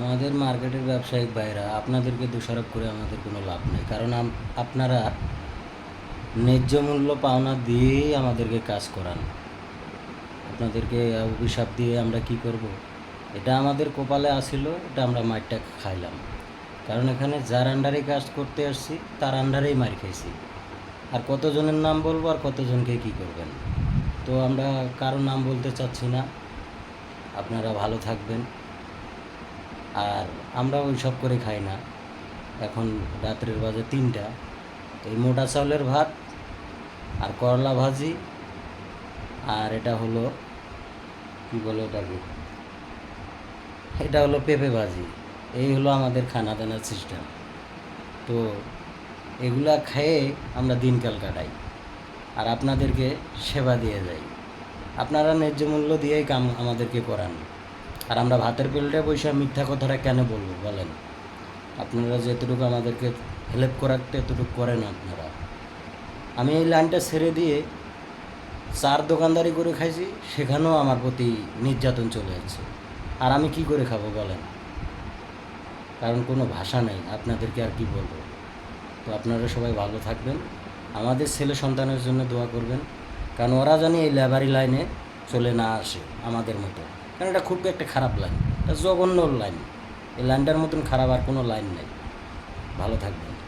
আমাদের মার্কেটের ব্যবসায়িক ভাইরা আপনাদেরকে দোষারোপ করে আমাদের কোনো লাভ নেই। কারণ আপনারা ন্যায্য মূল্য পাওনা দিয়েই আমাদেরকে কাজ করান। আপনাদেরকে অভিশাপ দিয়ে আমরা কি করব? এটা আমাদের কপালে আসিল, এটা আমরা মারটা খাইলাম। কারণ এখানে যার আন্ডারে কাজ করতে আসছি, তার আন্ডারেই মার খাইছি আর কতজনের নাম বলব আর কতজনকে কি করবেন? তো আমরা কারও নাম বলতে চাচ্ছি না। আপনারা ভালো থাকবেন। আর আমরা ওই সব করে খাই না। এখন রাত্রের বাজে তিনটা। এই মোটা চাউলের ভাত আর করলা ভাজি আর এটা হলো, কি বলে ওটাকে? এটা হলো পেঁপে ভাজি। এই হলো আমাদের খানা দানার সিস্টেম তো এগুলা খেয়ে আমরা দিনকাল কাটাই। আর আপনাদেরকে সেবা দিয়ে যাই। আপনারা ন্যায্য মূল্য দিয়েই কাম আমাদেরকে করান। আর আমরা ভাতের পেলটে বসে মিথ্যা কথাটা কেন বলব বলেন? আপনারা যেতটুকু আমাদেরকে হেল্প করাতে এতটুকু করেন আপনারা। আমি এই লাইনটা ছেড়ে দিয়ে চার দোকানদারি করে খাইছি, সেখানেও আমার প্রতি নির্যাতন চলে যাচ্ছে। আর আমি কি করে খাব বলেন? কারণ কোনো ভাষা নেই, আপনাদেরকে আর কি বলব? তো আপনারা সবাই ভালো থাকবেন। আমাদের ছেলে সন্তানের জন্য দোয়া করবেন, কারণ ওরা জানি এই লেবারি লাইনে চলে না আসে আমাদের মতো। কারণ এটা খুব একটা খারাপ লাইন এটা জঘন্য লাইন এই লাইনটার মতন খারাপ আর কোনো লাইন নাই। ভালো থাকবেন।